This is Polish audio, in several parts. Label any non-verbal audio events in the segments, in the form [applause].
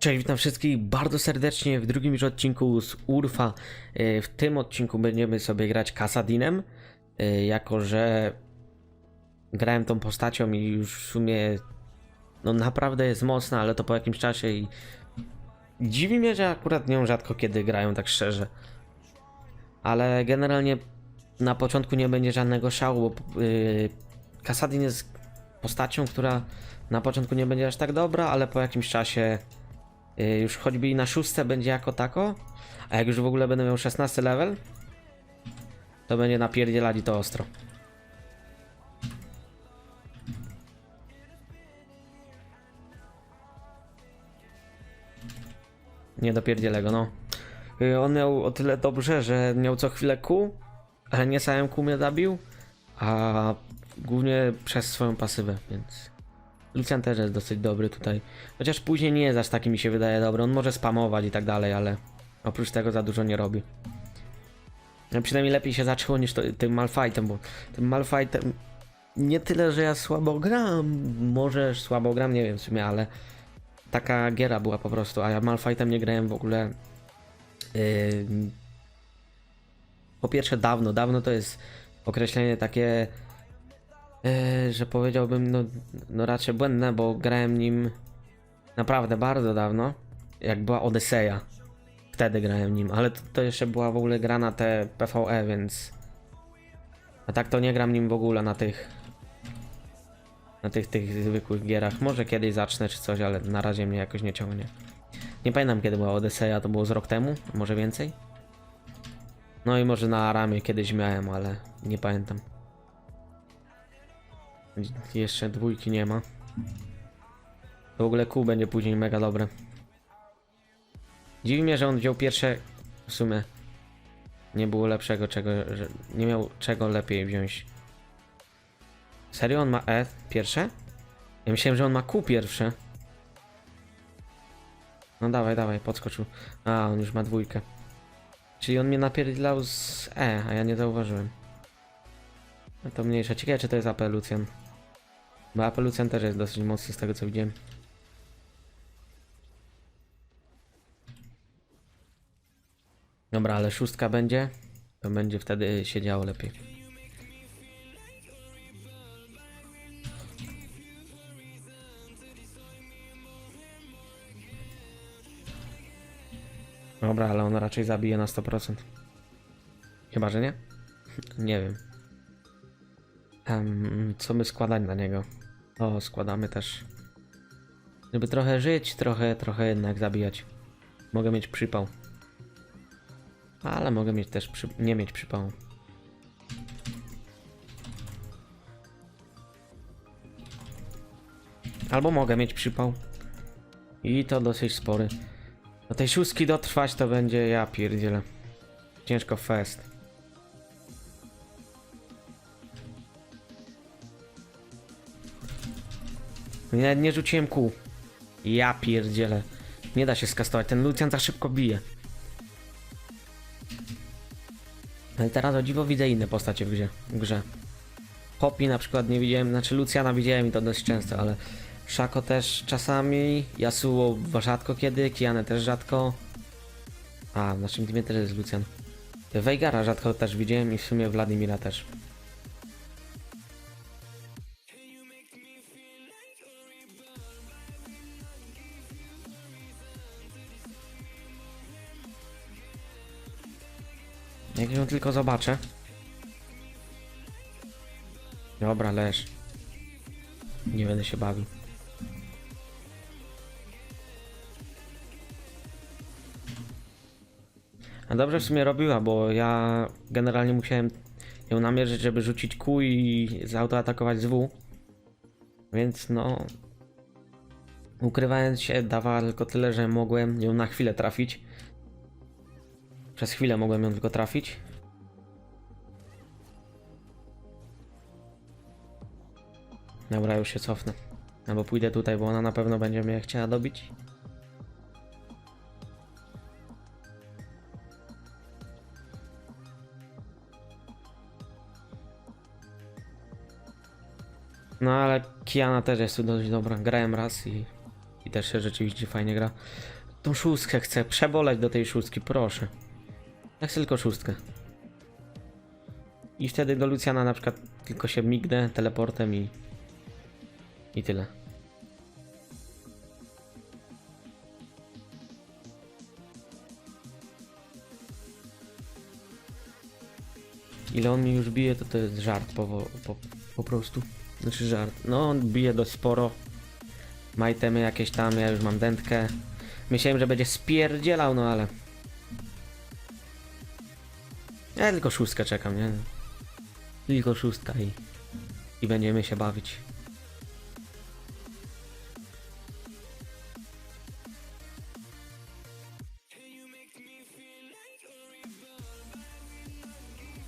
Cześć, witam wszystkich bardzo serdecznie w drugim już odcinku z Urfa. E, W tym odcinku będziemy sobie grać Kasadinem, e, jako że grałem tą postacią i już w sumie no naprawdę jest mocna, ale to po jakimś czasie i dziwi mnie, że akurat nią rzadko kiedy grają, tak szczerze. Ale generalnie na początku nie będzie żadnego szału, bo yy, Kasadin jest postacią, która na początku nie będzie aż tak dobra, ale po jakimś czasie już choćby i na szóste będzie jako tako, a jak już w ogóle będę miał 16 level, to będzie napierdzielali to ostro. Nie dopierdzielę go, no. Y, On miał o tyle dobrze, że miał co chwilę kół, ale nie samym kół mnie zabił, a głównie przez swoją pasywę, więc... Lucian też jest dosyć dobry tutaj. Chociaż później nie jest aż taki mi się wydaje dobry. On może spamować i tak dalej, ale oprócz tego za dużo nie robi. No przynajmniej lepiej się zaczęło niż to, tym Malfightem, bo tym Malfightem nie tyle, że ja słabo gram, może słabo gram, nie wiem w sumie, ale taka giera była po prostu, a ja Malfightem nie grałem w ogóle yy, po pierwsze dawno, dawno to jest określenie takie E, że powiedziałbym, no, no raczej błędne, bo grałem nim naprawdę bardzo dawno, jak była Odyseja. Wtedy grałem nim, ale to, to jeszcze była w ogóle gra na te PvE, więc... A tak to nie gram nim w ogóle na tych... Na tych, tych zwykłych gierach. Może kiedyś zacznę czy coś, ale na razie mnie jakoś nie ciągnie. Nie pamiętam kiedy była Odyseja, to było z rok temu, może więcej? No i może na Aramie kiedyś miałem, ale nie pamiętam. Jeszcze dwójki nie ma. To w ogóle kół będzie później mega dobre. Dziwi mnie, że on wziął pierwsze. W sumie nie było lepszego czego, nie miał czego lepiej wziąć. Serio on ma E pierwsze? Ja myślałem, że on ma Q pierwsze. No dawaj, dawaj, podskoczył. A, on już ma dwójkę. Czyli on mnie napierdlał z E, a ja nie zauważyłem. No to mniejsza. Ciekawe, czy to jest AP Lucian. Bo AP Lucian też jest dosyć mocny z tego co widziałem. Dobra, ale szóstka będzie. To będzie wtedy się działo lepiej. Dobra, ale on raczej zabije na 100%. Chyba, że nie? [laughs] nie wiem. Em, co my składać na niego? O, składamy też. Żeby trochę żyć, trochę, trochę jednak zabijać. Mogę mieć przypał. Ale mogę mieć też przy... nie mieć przypału. Albo mogę mieć przypał. I to dosyć spory. Do tej szóstki dotrwać to będzie ja pierdzielę. Ciężko fest. Nie, nie rzuciłem kół. Ja pierdzielę. Nie da się skastować. Ten Lucian za szybko bije. Ale teraz o dziwo widzę inne postacie w grze. W grze. Na przykład nie widziałem, znaczy Luciana widziałem i to dość często, ale Szako też czasami, Yasuo rzadko kiedy, Kianę też rzadko. A, w naszym teamie też jest Lucian. Weigara rzadko też widziałem i w sumie Wladimira też. Jak ją tylko zobaczę. Dobra, leż. Nie będę się bawił. A dobrze w sumie robiła, bo ja generalnie musiałem ją namierzyć, żeby rzucić Q i zautoatakować z W. Więc no... Ukrywając się dawała tylko tyle, że mogłem ją na chwilę trafić. Przez chwilę mogłem ją tylko trafić. Dobra, już się cofnę. Albo pójdę tutaj, bo ona na pewno będzie mnie chciała dobić. No ale Kiana też jest tu dość dobra. Grałem raz i, I też się rzeczywiście fajnie gra. Tą szóstkę chcę przeboleć do tej szóstki, proszę. Ja chcę tylko szóstkę. I wtedy do Luciana na przykład tylko się mignę teleportem i... I tyle. Ile on mi już bije, to to jest żart po, po, po prostu. Znaczy żart. No on bije dość sporo. Ma itemy jakieś tam, ja już mam dętkę. Myślałem, że będzie spierdzielał, no ale... Ja tylko szóstkę czekam, nie? Tylko szóstka i... I będziemy się bawić.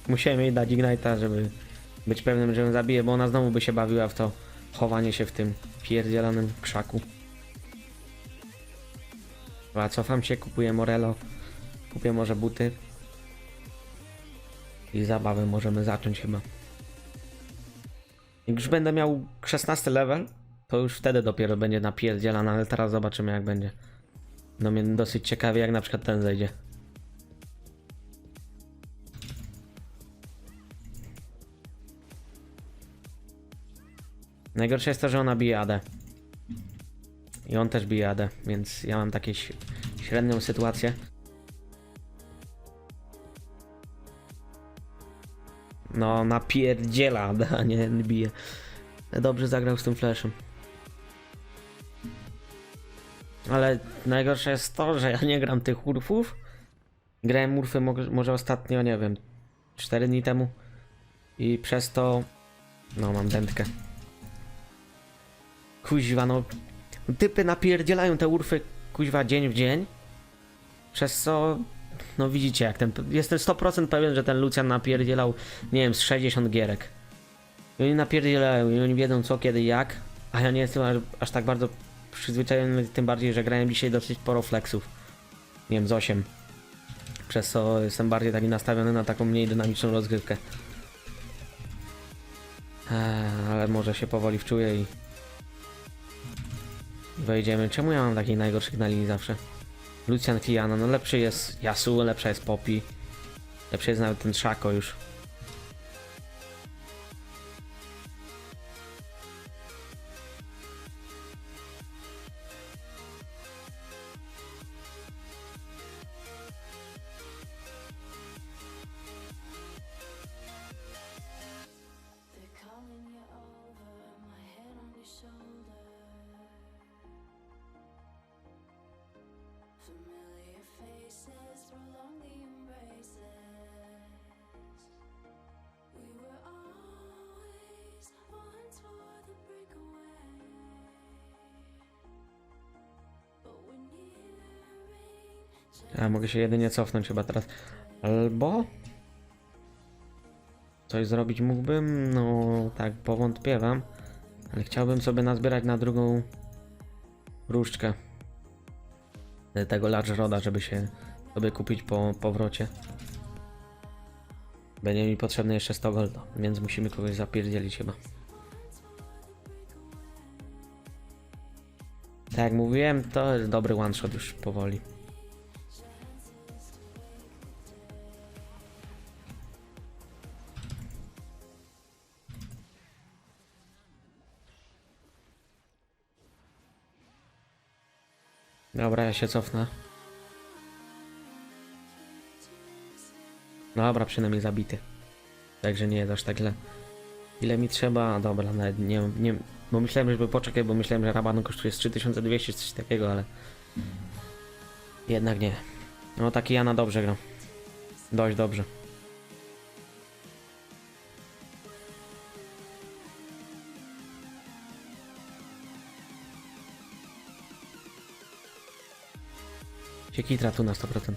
Musiałem jej dać Ignite'a, żeby być pewnym, że ją zabiję, bo ona znowu by się bawiła w to chowanie się w tym pierdzielanym krzaku. Dobra, cofam się, kupuję Morello. Kupię może buty. I zabawę możemy zacząć chyba. Jak już będę miał 16 level, to już wtedy dopiero będzie napierdzielana, ale teraz zobaczymy jak będzie. No mnie dosyć ciekawie jak na przykład ten zejdzie. Najgorsze jest to, że ona bije AD. I on też bije AD, więc ja mam takie ś- średnią sytuację. No, napierdziela AD, [laughs] a nie bije. Dobrze zagrał z tym flashem. Ale najgorsze jest to, że ja nie gram tych urfów. Grałem urfy mo- może ostatnio, nie wiem, 4 dni temu. I przez to... No, mam dętkę. Kuźwa, no. Typy napierdzielają te urfy, kuźwa, dzień w dzień. Przez co, no widzicie, jak ten. Jestem 100% pewien, że ten Lucian napierdzielał, nie wiem, z 60 gierek. I oni napierdzielają, i oni wiedzą co, kiedy, jak. A ja nie jestem aż, aż tak bardzo przyzwyczajony, tym bardziej, że grałem dzisiaj dosyć sporo flexów. Nie wiem, z 8. Przez co jestem bardziej taki nastawiony na taką mniej dynamiczną rozgrywkę. Eee, ale może się powoli wczuję i Wejdziemy. Czemu ja mam takich najgorszych na linii zawsze? Lucian Kliana, no lepszy jest Yasuo, lepsza jest Poppy. Lepszy jest nawet ten Szako już. Ja mogę się jedynie cofnąć chyba teraz. Albo... Coś zrobić mógłbym? No tak, powątpiewam. Ale chciałbym sobie nazbierać na drugą różdżkę. Tego Large Roda, żeby się sobie kupić po powrocie. Będzie mi potrzebne jeszcze 100 golda, więc musimy kogoś zapierdzielić chyba. Tak jak mówiłem, to jest dobry one shot już powoli. Dobra, ja się cofnę. Dobra, przynajmniej zabity. Także nie jest aż tak źle. Ile mi trzeba? Dobra, nawet nie, nie bo myślałem, żeby poczekać, bo myślałem, że Raban kosztuje z 3200 czy coś takiego, ale jednak nie. No taki Jana dobrze gra. Dość dobrze. Się kitra tu na 100%.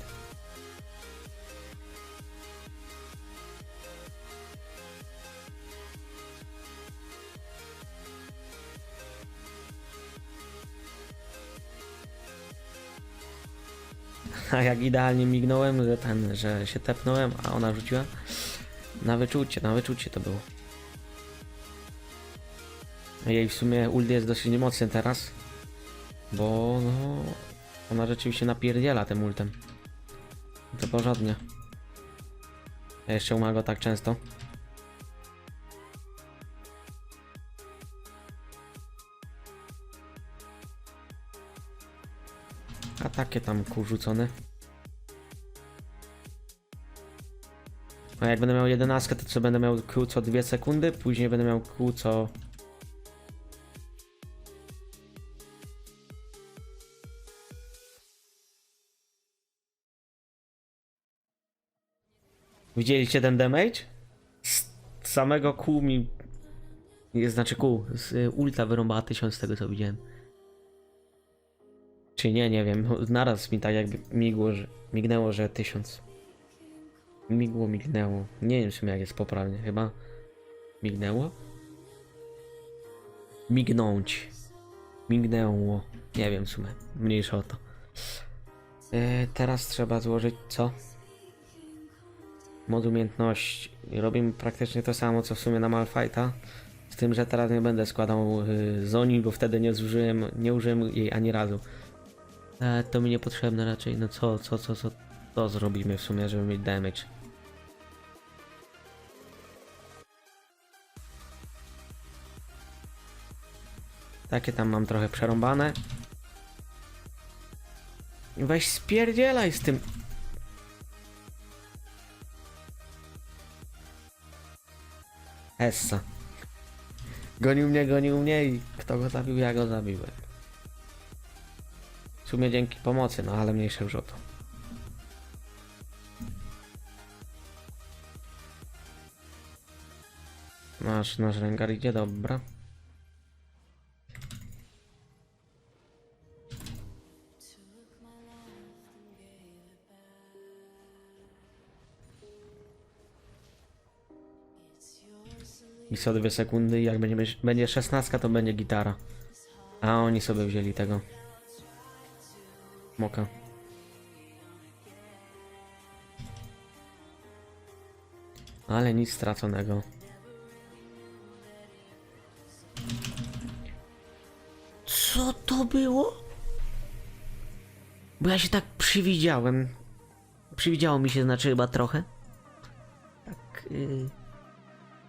A jak idealnie mignąłem, że ten, że się tepnąłem, a ona rzuciła. Na wyczucie, na wyczucie to było. Jej w sumie ult jest dosyć mocny teraz. Bo no... Ona rzeczywiście napierdziela tym ultem. To porządnie. A jeszcze go tak często. A takie tam kół rzucone. A jak będę miał 11, to co będę miał kół co 2 sekundy, później będę miał kół co... Widzieliście ten damage? Z samego kół mi... Znaczy kół, z ulta wyrąbała 1000 z tego co widziałem. Czy nie, nie wiem. Naraz mi tak jakby migło, że, mignęło, że 1000. Migło, mignęło. Nie wiem w sumie jak jest poprawnie. Chyba mignęło? Mignąć. Mignęło. Nie wiem w sumie. Mniejsza o to. E, teraz trzeba złożyć co? Mod umiejętności. Robimy praktycznie to samo co w sumie na Malfighta. Z tym, że teraz nie będę składał y, Zoni, bo wtedy nie zużyłem, nie użyłem jej ani razu. E, to mi niepotrzebne raczej. No co, co, co, co to zrobimy w sumie, żeby mieć damage. Takie tam mam trochę przerąbane. Weź spierdzielaj z tym. Essa. Gonił mnie, gonił mnie i kto go zabił, ja go zabiłem. W sumie dzięki pomocy, no ale mniejsze już o to. Nasz, nasz ręgar idzie, dobra. I co dwie sekundy, jak będzie, będzie 16, to będzie gitara. A oni sobie wzięli tego. Moka. Ale nic straconego. Co to było? Bo ja się tak przywidziałem. Przywidziało mi się, znaczy chyba trochę. Tak. Yy...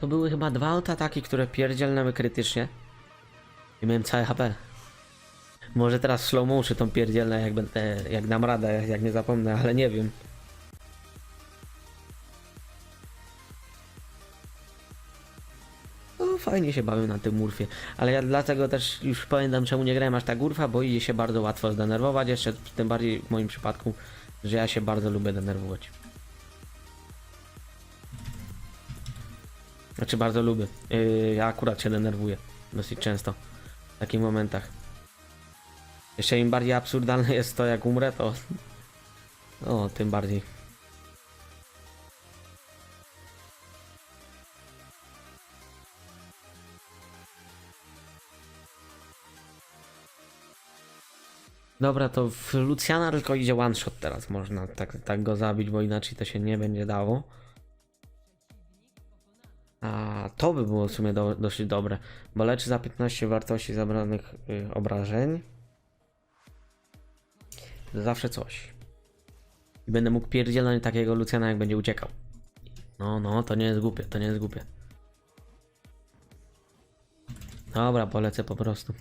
To były chyba dwa autoataki, które pierdzielnęły krytycznie. I miałem całe HP. Może teraz slow motion tą pierdzielnę, jak będę, jak dam radę, jak nie zapomnę, ale nie wiem. No fajnie się bawię na tym Urfie, ale ja dlatego też już pamiętam czemu nie grałem aż tak Urfa, bo idzie się bardzo łatwo zdenerwować, jeszcze tym bardziej w moim przypadku, że ja się bardzo lubię denerwować. Znaczy bardzo lubię. Yy, ja akurat się denerwuję dosyć często w takich momentach. Jeszcze im bardziej absurdalne jest to jak umrę, to... O, tym bardziej. Dobra, to w Luciana tylko idzie one shot teraz. Można tak, tak go zabić, bo inaczej to się nie będzie dało. To by było w sumie do, dosyć dobre, bo leczy za 15 wartości zabranych y, obrażeń. Zawsze coś. Będę mógł pierdzielnąć takiego Lucjana, jak będzie uciekał. No, no, to nie jest głupie, to nie jest głupie. Dobra, polecę po prostu.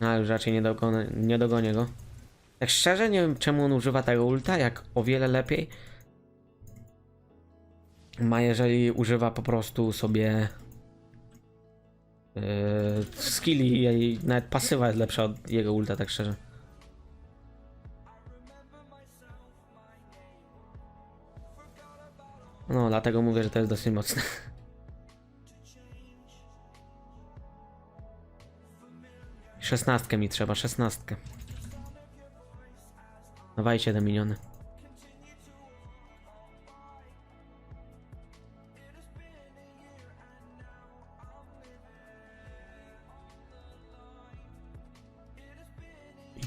A już raczej nie dogonię, nie dogonię go. Tak szczerze nie wiem czemu on używa tego ulta, jak o wiele lepiej ma jeżeli używa po prostu sobie yy, skilli i nawet pasywa jest lepsza od jego ulta, tak szczerze. No, dlatego mówię, że to jest dosyć mocne. [laughs] Szesnastkę mi trzeba, szesnastkę. Dawajcie te miniony.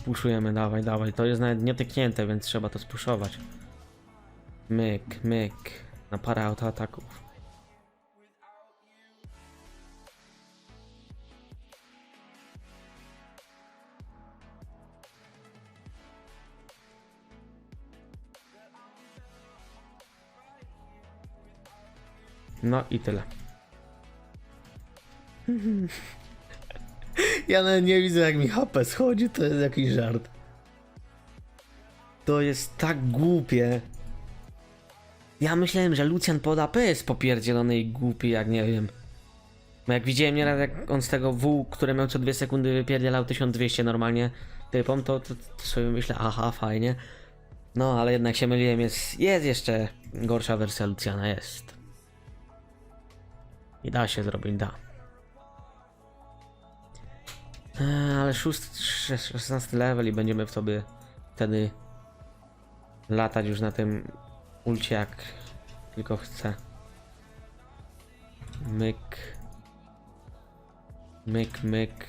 Puszujemy, dawaj, dawaj. To jest nawet nietknięte, więc trzeba to spuszować. Myk, myk. Na parę autoataków. No i tyle. [laughs] Ja nawet nie widzę jak mi HP schodzi, to jest jakiś żart. To jest tak głupie. Ja myślałem, że Lucian pod AP jest popierdzielony i głupi, jak nie wiem. Bo jak widziałem nieraz, jak on z tego W, które miał co dwie sekundy wypierdzielał 1200 normalnie typom, to, to, to sobie myślę, aha, fajnie. No, ale jednak się myliłem, jest, jest jeszcze gorsza wersja Luciana, jest. I da się zrobić, da. Ale szóst, szes- 16 level i będziemy w sobie wtedy latać już na tym ulcie jak tylko chcę. Myk. Myk, myk.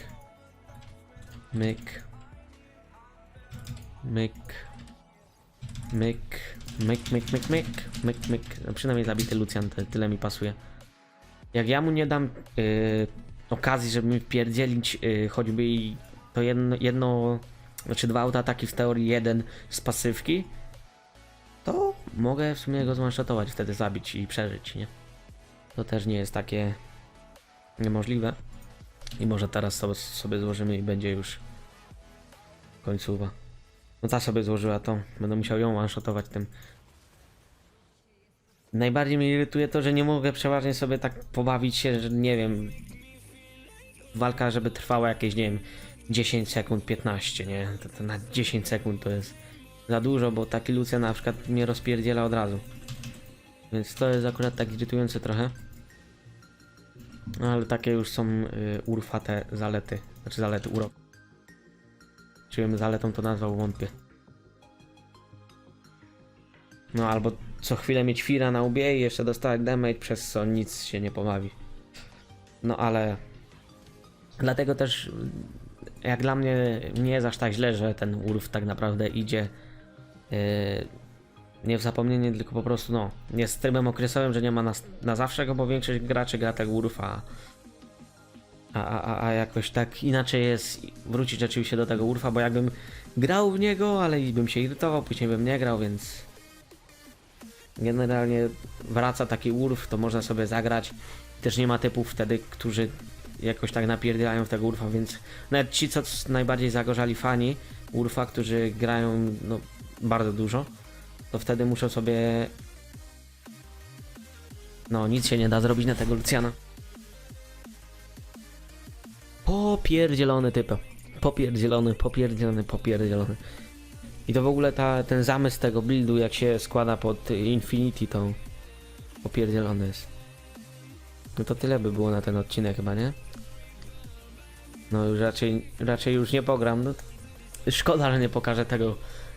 Myk. Myk. Myk. Myk, myk, myk, myk. Myk, myk. No przynajmniej zabity Lucian, to tyle mi pasuje. Jak ja mu nie dam yy, okazji, żeby mi wpierdzielić yy, choćby i to jedno, jedno, znaczy dwa autoataki w teorii, jeden z pasywki, to mogę w sumie go zmanszotować, wtedy zabić i przeżyć, nie? To też nie jest takie niemożliwe. I może teraz sobie, sobie złożymy i będzie już końcówa. No ta sobie złożyła to. Będę musiał ją one-shotować tym. Najbardziej mnie irytuje to, że nie mogę przeważnie sobie tak pobawić się, że nie wiem. Walka, żeby trwała jakieś, nie wiem, 10 sekund, 15, nie? To, to na 10 sekund to jest za dużo, bo taki Lucja na przykład mnie rozpierdziela od razu. Więc to jest akurat tak irytujące trochę. No ale takie już są y, urfate zalety. Znaczy zalety urok. Czy bym zaletą to nazwał, wątpię. No albo co chwilę mieć fira na łbie i jeszcze dostawać damage, przez co nic się nie pobawi. No ale... Dlatego też jak dla mnie nie jest aż tak źle, że ten urf tak naprawdę idzie yy, nie w zapomnienie, tylko po prostu no, jest trybem okresowym, że nie ma na, na zawsze go, bo większość graczy gra tego urfa. A, a, a, a jakoś tak inaczej jest wrócić rzeczywiście do tego urfa, bo jakbym grał w niego, ale bym się irytował, później bym nie grał, więc generalnie wraca taki urf, to można sobie zagrać. Też nie ma typów wtedy, którzy jakoś tak napierdzielają w tego urfa, więc nawet ci, co najbardziej zagorzali fani urfa, którzy grają no, bardzo dużo, to wtedy muszą sobie. No, nic się nie da zrobić na tego Lucjana. Popierdzielony typ. Popierdzielony, popierdzielony, popierdzielony. I to w ogóle ta, ten zamysł tego buildu, jak się składa pod Infinity, to popierdzielony jest. No to tyle by było na ten odcinek chyba, nie? No już raczej, raczej już nie pogram. No, szkoda, że nie pokażę tego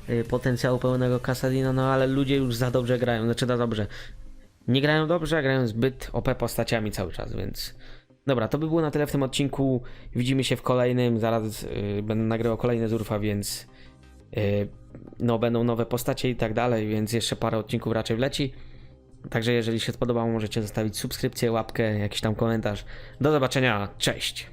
y, potencjału pełnego Casadina, no ale ludzie już za dobrze grają, znaczy za dobrze. Nie grają dobrze, a grają zbyt OP postaciami cały czas, więc... Dobra, to by było na tyle w tym odcinku. Widzimy się w kolejnym, zaraz y, będę nagrywał kolejne z Urfa, więc... y, no będą nowe postacie i tak dalej, więc jeszcze parę odcinków raczej wleci. Także jeżeli się spodobało, możecie zostawić subskrypcję, łapkę, jakiś tam komentarz. Do zobaczenia, cześć!